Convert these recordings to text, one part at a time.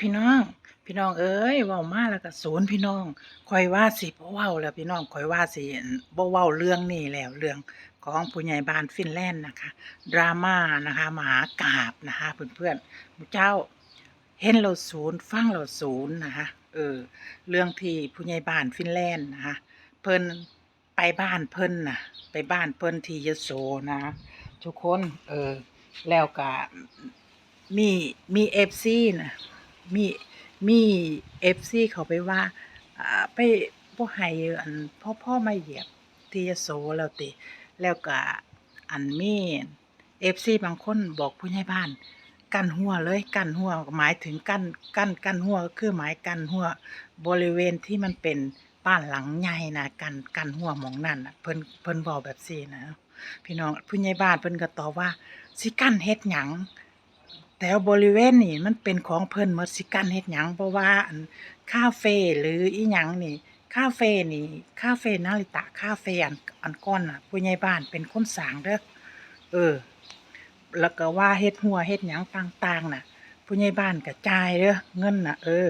พี่น้อง พี่น้องเอ้ยเว้ามาแล้วก็ศูนย์พี่น้องข่อยว่าสิบ่เว้าแล้วพี่น้องข่อยว่าสิบ่เว้าเรื่องนี้แล้วเรื่องของผู้ใหญ่บ้านฟินแลนด์นะคะ ดราม่านะคะมหากาพย์นะคะเพื่อนๆหมู่เจ้าเห็นเราศูนย์ฟังเราศูนย์นะคะเออเรื่องที่ผู้ใหญ่บ้านฟินแลนด์นะคะเพิ่นไปบ้านเพิ่นน่ะไปบ้านเพิ่นที่ยโสนะ ทุกคนเออแล้วก็มีมีเอฟซีนะ มีมีเอฟซีเขาไปว่าไปบ่ให้อันพ่อพ่อมาเหยียบที่ยโสแล้วติ แล้วก็อันมีเอฟซีบางคนบอกผู้ใหญ่บ้าน กั้นหัวเลยกั้นหัวหมายถึงกั้นกั้นกั้นหัวก็คือหมายกั้นหัวบริเวณที่มันเป็นบ้านหลังใหญ่นะกั้นกั้นหัวหมองนั่นนะเพิ่นเพิ่นบอกแบบซี่นะพี่น้องผู้ใหญ่บ้านเพิ่นก็ตอบว่าสิกั้นเฮ็ดหยัง แต่บริเวณนี่มันเป็นของเพิ่นหมดสิกันเฮ็ดหยังเพราะว่าอันคาเฟ่หรืออีหยังนี่ คาเฟ่นี่ คาเฟ่นาริตะคาเฟ่อันอันก่อนน่ะผู้ใหญ่บ้านเป็นคนสร้างเด้อเออ แล้วก็ว่าเฮ็ดหัวเฮ็ดหยังต่างๆน่ะผู้ใหญ่บ้านก็จ่ายเด้อเงินน่ะ เออ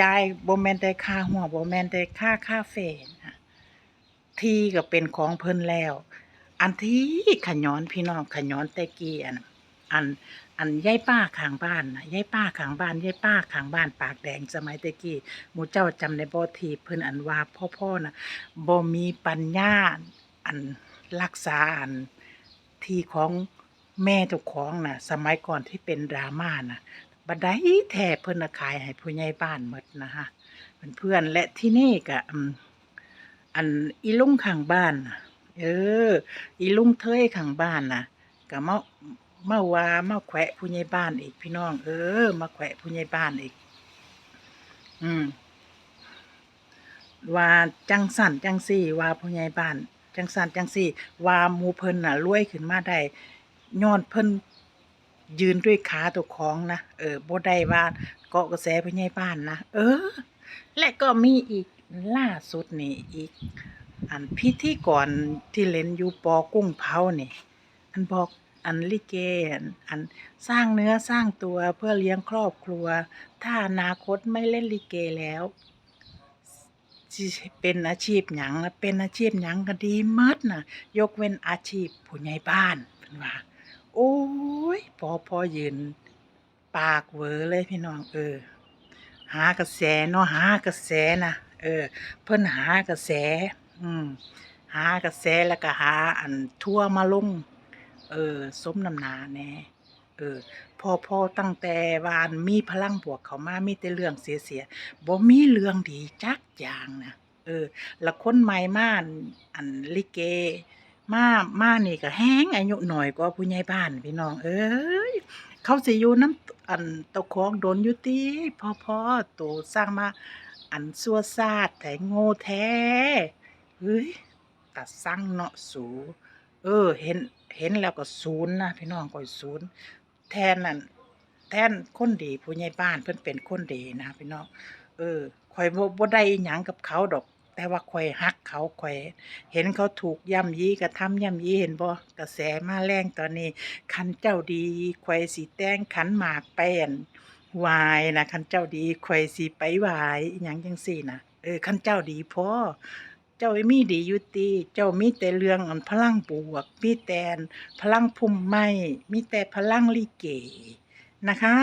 จ่ายบ่แม่นแต่ค่าหัวบ่แม่นแต่ค่าคาเฟ่นะที่ก็เป็นของเพิ่นแล้ว อันที่ขย้อนพี่น้องขย้อนแต่กี้อัน อันอันยายป้าข้างบ้านนะยายป้าข้างบ้านยายป้าข้างบ้าน ปากแดงสมัยต่กี้หมูเจ้าจำได้บ่ที่เพิ่นอันว่าพ่อๆนะบ่มีปัญญาอันรักษาอันที่ของแม่เจ้าของน่ะ สมัยก่อนที่เป็นดราม่าน่ะบัดใดแท้เพิ่นน่ะขายให้ผู้ใหญ่บ้านหมดนะคะเพื่อนๆและที่นี่ก็อืมอันอีลุงข้างบ้านนะเออ อีลุงเทยข้างบ้านน่ะก็มา มาว่ามาแขวะผู้ใหญ่บ้านอีกพี่น้อง เออ มาแขวะผู้ใหญ่บ้านอีก อืมว่าจังสั่นจังซี่ ว่าผู้ใหญ่บ้าน จังสั่นจังซี่ ว่ามูเพิ่นน่ะรวยขึ้นมาได้ย้อนเพิ่นยืนด้วยขาตัวของนะเออบ่ได้ว่าเกาะกระแสผู้ใหญ่บ้านนะเออ และก็มีอีกล่าสุดนี่อีก อันพิธีกรที่เล่นอยู่ปอกุ้งเผานี่อันบอก อันลิเกอันอันสร้างเนื้อสร้างตัวเพื่อเลี้ยงครอบครัว ถ้าอนาคตไม่เล่นลิเกแล้วเป็นอาชีพหยังล่ะเป็นอาชีพหยังก็ดีหมดนะยกเว้นอาชีพผู้ใหญ่บ้านเพิ่นว่า โอ้ยพอพอยืน ปากเวอเลยพี่น้องเออ หากระแสเนาะหากระแสนะเออ เพิ่นหากระแส อืมหากระแสแล้วก็หาอันทั่วมาลง เออสมน้ำนาแน่เออพอพอตั้งแต่วานมีพลังบวกเขามามีแต่เรื่องเสียๆบ่มีเรื่องดีจักอย่างนะเออล้วคนใหม่มาอันลิเก มามานี่ก็แฮงอายุหน้อยกว่าผู้ใหญ่บ้านพี่น้อง เอ้ยเขาสิอยู่นำอันเจ้าของโดนอยู่ติพ่อๆโตสร้างมาอันซัวซ่าแต่โง่แท้เฮ้ยตาสั่งเนาะสู เออ เห็นเห็นแล้วก็ศูนย์นะพี่น้องก็ศูนย์แทนนั่นแทนคนดีผู้ใหญ่บ้านเพิ่นเป็นคนดีนะพี่น้องเออข่อยบ่บ่ได้หยังกับเขาดอก แต่ว่าข่อยฮักเขาข่อยเห็นเขาถูกย่ำยีกระทำย่ำยีเห็นบ่กระแสมาแรงตอนนี้ คันเจ้าดีข่อยสิแต่งขันหมากไปอั่นไหว้นะคันเจ้าดีข่อยสิไปไหว้อิหยังจังซี่นะเออคันเจ้าดีพอ เจ้ามีดีอยู่ติเจ้ามีแต่เรื่องอันพลังบวก มีแต่พลังพุ่มไม้มีแต่พลังลิเกนะคะ